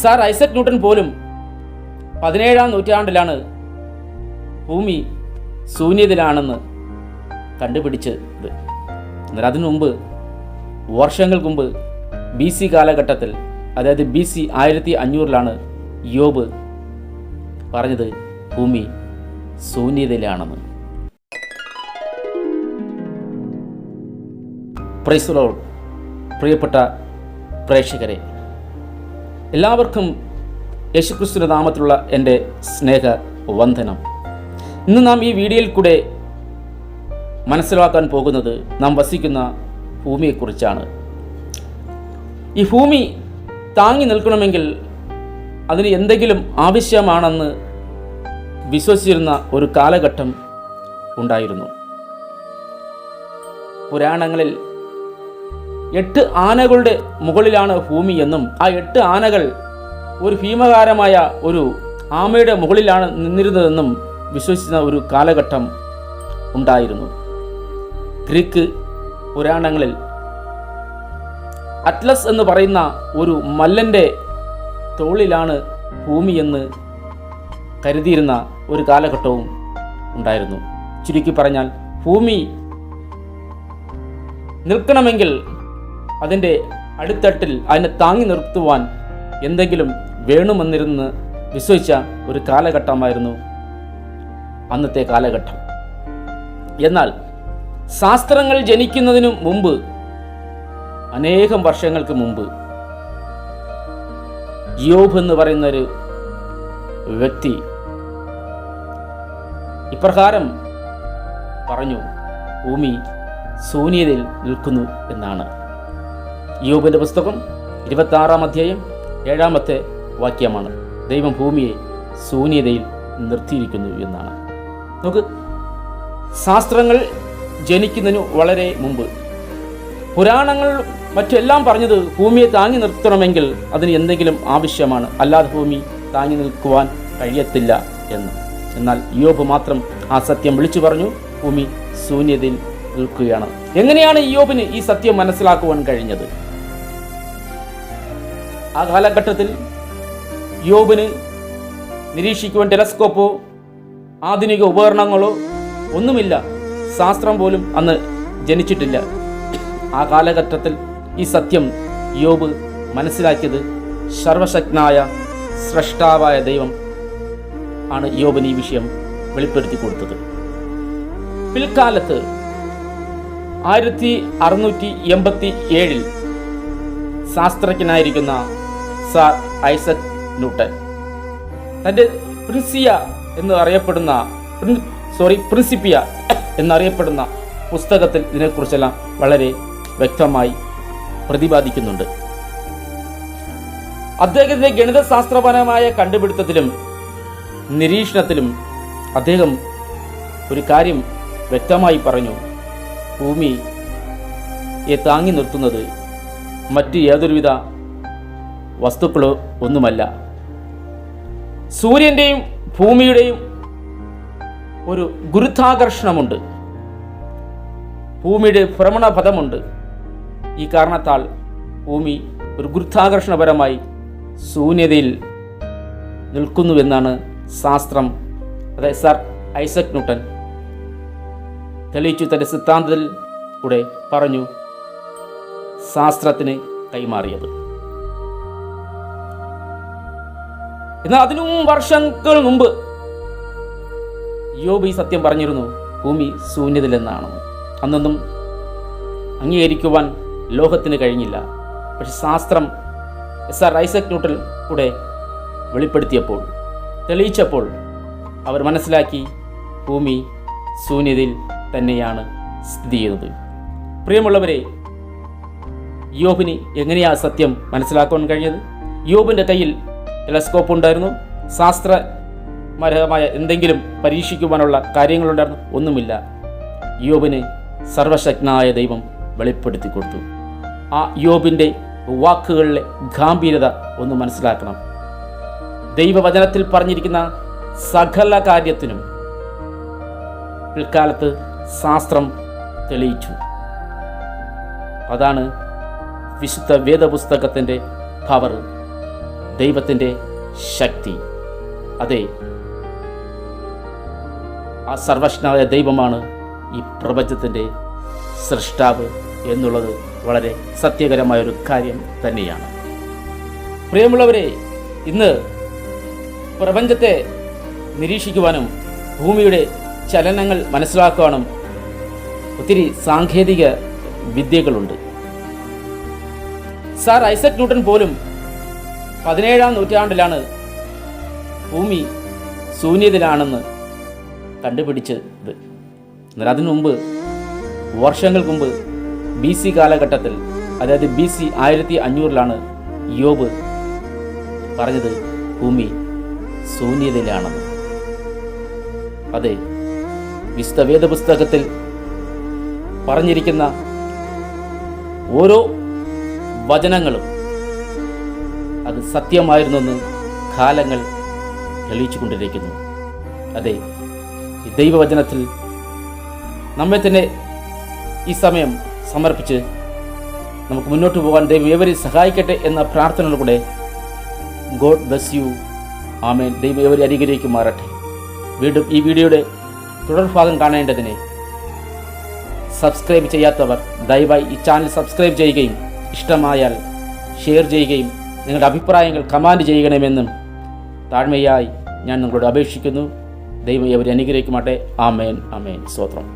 Sir Isaac Newton പോലും പതിനേഴാം നൂറ്റാണ്ടിലാണ് ഭൂമി ശൂന്യതയിലാണെന്ന് കണ്ടുപിടിച്ചത്. എന്നാൽ അതിനു മുമ്പ് വർഷങ്ങൾക്ക് മുമ്പ് ബി സി കാലഘട്ടത്തിൽ അതായത് ബി സി ആയിരത്തി അഞ്ഞൂറിലാണ് യോബ് പറഞ്ഞത് ഭൂമി ശൂന്യതയിലാണെന്ന്. പ്രൈസുലോൾ പ്രിയപ്പെട്ട പ്രേക്ഷകരെ എല്ലാവർക്കും യേശുക്രിസ്തുവിന്റെ നാമത്തിലുള്ള എന്റെ സ്നേഹ വന്ദനം ഇന്ന് നാം ഈ വീഡിയോയിൽ കൂടെ മനസ്സിലാക്കാൻ പോകുന്നത് നാം വസിക്കുന്ന ഭൂമിയെക്കുറിച്ചാണ്. ഈ ഭൂമി താങ്ങി നിൽക്കണമെങ്കിൽ അതിന് എന്തെങ്കിലും ആവശ്യമാണെന്ന് വിശ്വസിച്ചിരുന്ന ഒരു കാലഘട്ടം ഉണ്ടായിരുന്നു. പുരാണങ്ങളിൽ എട്ട് ആനകളുടെ മുകളിലാണ് ഭൂമി എന്നും ആ എട്ട് ആനകൾ ഒരു ഭീമകാരമായ ഒരു ആമയുടെ മുകളിലാണ് നിന്നിരുന്നതെന്നും വിശ്വസിക്കുന്ന ഒരു കാലഘട്ടം ഉണ്ടായിരുന്നു. ഗ്രീക്ക് പുരാണങ്ങളിൽ അറ്റ്ലസ് എന്ന് പറയുന്ന ഒരു മല്ലന്റെ തോളിലാണ് ഭൂമി എന്ന് കരുതിയിരുന്ന ഒരു കാലഘട്ടവും ഉണ്ടായിരുന്നു. ചുരുക്കി പറഞ്ഞാൽ ഭൂമി നിൽക്കണമെങ്കിൽ അതിന്റെ അടിത്തട്ടിൽ അതിനെ താങ്ങി നിർത്തുവാൻ എന്തെങ്കിലും വേണമെന്നിരുന്ന് വിശ്വസിച്ച ഒരു കാലഘട്ടമായിരുന്നു അന്നത്തെ കാലഘട്ടം. എന്നാൽ ശാസ്ത്രങ്ങൾ ജനിക്കുന്നതിനു മുമ്പ് അനേകം വർഷങ്ങൾക്ക് മുമ്പ് യോബ് എന്ന് പറയുന്നൊരു വ്യക്തി ഇപ്രകാരം പറഞ്ഞു ഭൂമി ശൂന്യതയിൽ നിൽക്കുന്നു എന്നാണ്. യോബിന്റെ പുസ്തകം ഇരുപത്താറാം അധ്യായം ഏഴാമത്തെ വാക്യമാണ്. ദൈവം ഭൂമിയെ ശൂന്യതയിൽ നിർത്തിയിരിക്കുന്നു എന്നാണ്. നമുക്ക് ശാസ്ത്രങ്ങൾ ജനിക്കുന്നതിന് വളരെ മുമ്പ് പുരാണങ്ങൾ മറ്റെല്ലാം പറഞ്ഞത് ഭൂമിയെ താങ്ങി നിർത്തണമെങ്കിൽ അതിന് എന്തെങ്കിലും ആവശ്യമാണ്. അല്ലാതെ ഭൂമി താങ്ങി നിൽക്കുവാൻ കഴിയത്തില്ല എന്ന്. എന്നാൽ യോബ് മാത്രം ആ സത്യം വിളിച്ചു പറഞ്ഞു ഭൂമി ശൂന്യതയിൽ നിൽക്കുകയാണ്. എങ്ങനെയാണ് യോബിന് ഈ സത്യം മനസ്സിലാക്കുവാൻ കഴിഞ്ഞത്? ആ കാലഘട്ടത്തിൽ യോബിന് നിരീക്ഷിക്കുവാൻ ടെലസ്കോപ്പോ ആധുനിക ഉപകരണങ്ങളോ ഒന്നുമില്ല. ശാസ്ത്രം പോലും അന്ന് ജനിച്ചിട്ടില്ല. ആ കാലഘട്ടത്തിൽ ഈ സത്യം യോബ് മനസ്സിലാക്കിയത് സർവശക്തനായ സ്രഷ്ടാവായ ദൈവം ആണ് യോബിന് ഈ വിഷയം വെളിപ്പെടുത്തി കൊടുത്തത്. പിൽക്കാലത്ത് ആയിരത്തി അറുന്നൂറ്റി എൺപത്തി ഏഴിൽ ശാസ്ത്രജ്ഞനായിരിക്കുന്ന സാർ ഐസക് ന്യൂട്ടൻ. തന്റെ പ്രിൻസിയ എന്ന് അറിയപ്പെടുന്ന സോറി പ്രിൻസിപ്പിയ എന്നറിയപ്പെടുന്ന പുസ്തകത്തിൽ ഇതിനെക്കുറിച്ചെല്ലാം വളരെ വ്യക്തമായി പ്രതിപാദിക്കുന്നുണ്ട്. അദ്ദേഹത്തിന്റെ ഗണിതശാസ്ത്രപരമായ കണ്ടുപിടുത്തത്തിലും നിരീക്ഷണത്തിലും അദ്ദേഹം ഒരു കാര്യം വ്യക്തമായി പറഞ്ഞു. ഭൂമിയെ താങ്ങി നിർത്തുന്നത് മറ്റ് ഏതൊരുവിധ വസ്തുക്കളോ ഒന്നുമല്ല. സൂര്യന്റെയും ഭൂമിയുടെയും ഒരു ഗുരുത്വാകർഷണമുണ്ട്. ഭൂമിയുടെ ഭ്രമണപഥമുണ്ട്. ഈ കാരണത്താൽ ഭൂമി ഒരു ഗുരുത്വാകർഷണപരമായി ശൂന്യതയിൽ നിൽക്കുന്നുവെന്നാണ് ശാസ്ത്രം. അതായത് സർ ഐസക് ന്യൂട്ടൻ. തെളിയിച്ചു തന്റെ സിദ്ധാന്തത്തിൽ കൂടെ പറഞ്ഞു ശാസ്ത്രത്തിന് കൈമാറിയത്. എന്നാൽ അതിനും വർഷങ്ങൾ മുമ്പ് യോബ് ഈ സത്യം പറഞ്ഞിരുന്നു ഭൂമി ശൂന്യതയിലെന്നാണ്. അന്നൊന്നും അംഗീകരിക്കുവാൻ ലോകത്തിന് കഴിഞ്ഞില്ല. പക്ഷെ ശാസ്ത്രം എസ് ആർ ഐസക് ന്യൂട്ടൽ കൂടെ വെളിപ്പെടുത്തിയപ്പോൾ തെളിയിച്ചപ്പോൾ അവർ മനസ്സിലാക്കി ഭൂമി ശൂന്യതയിൽ തന്നെയാണ് സ്ഥിതി ചെയ്യുന്നത്. പ്രിയമുള്ളവരെ യോബിന് എങ്ങനെയാണ് സത്യം മനസ്സിലാക്കുവാൻ കഴിഞ്ഞത്? യോബിന്റെ കയ്യിൽ ടെലസ്കോപ്പ് ഉണ്ടായിരുന്നു ശാസ്ത്രപരമായ എന്തെങ്കിലും പരീക്ഷിക്കുവാനുള്ള കാര്യങ്ങളുണ്ടായിരുന്നു. ഒന്നുമില്ല. യോബിന് സർവശക്തനായ ദൈവം വെളിപ്പെടുത്തി കൊടുത്തു. ആ യോബിന്റെ വാക്കുകളിലെ ഗാംഭീരത ഒന്ന് മനസ്സിലാക്കണം. ദൈവവചനത്തിൽ പറഞ്ഞിരിക്കുന്ന സകല കാര്യത്തിനും പിൽക്കാലത്ത് ശാസ്ത്രം തെളിയിച്ചു. അതാണ് വിശുദ്ധ വേദപുസ്തകത്തിന്റെ പവർ. ദൈവത്തിന്റെ ശക്തി. അതെ ആ സർവജ്ഞനായ ദൈവമാണ് ഈ പ്രപഞ്ചത്തിന്റെ സൃഷ്ടാവ് എന്നുള്ളത് വളരെ സത്യകരമായ ഒരു കാര്യം തന്നെയാണ്. പ്രിയമുള്ളവരെ ഇന്ന് പ്രപഞ്ചത്തെ നിരീക്ഷിക്കുവാനും ഭൂമിയുടെ ചലനങ്ങൾ മനസ്സിലാക്കുവാനും ഒത്തിരി സാങ്കേതിക വിദ്യകളുണ്ട്. സാർ ഐസക് ന്യൂട്ടൺ പോലും പതിനേഴാം നൂറ്റാണ്ടിലാണ് ഭൂമി ശൂന്യതയിലാണെന്ന് കണ്ടുപിടിച്ചത്. എന്നാൽ അതിനു മുമ്പ് വർഷങ്ങൾക്ക് മുമ്പ് ബി സി കാലഘട്ടത്തിൽ അതായത് ബി സി ആയിരത്തി അഞ്ഞൂറിലാണ് യോബ് പറഞ്ഞത് ഭൂമി ശൂന്യതയിലാണെന്ന്. അതെ വിശുദ്ധ പുസ്തകത്തിൽ പറഞ്ഞിരിക്കുന്ന ഓരോ വചനങ്ങളും അത് സത്യമായിരുന്നെന്ന് കാലങ്ങൾ തെളിയിച്ചു കൊണ്ടിരിക്കുന്നു അതെ ദൈവവചനത്തിൽ നമ്മെ തന്നെ ഈ സമയം സമർപ്പിച്ച് നമുക്ക് മുന്നോട്ട് പോകാൻ ദൈവം ഏവരെയും സഹായിക്കട്ടെ എന്ന പ്രാർത്ഥനയിലൂടെ ഗോഡ് ബ്ലസ് യു. ആമേൻ. ദൈവം ഏവരെ അനുഗ്രഹിക്കുമാറട്ടെ വീണ്ടും ഈ വീഡിയോയുടെ തുടർഭാഗം കാണേണ്ടതിനെ സബ്സ്ക്രൈബ് ചെയ്യാത്തവർ ദയവായി ഈ ചാനൽ സബ്സ്ക്രൈബ് ചെയ്യുകയും ഇഷ്ടമായാൽ ഷെയർ ചെയ്യുകയും നിങ്ങളുടെ അഭിപ്രായങ്ങൾ കമാൻഡ് ചെയ്യണമെന്നും താഴ്മയായി ഞാൻ നിങ്ങളോട് അപേക്ഷിക്കുന്നു. ദൈവം അവരെ അനുഗ്രഹിക്കുമാട്ടെ. ആമേൻ ആമേൻ. സ്തോത്രം.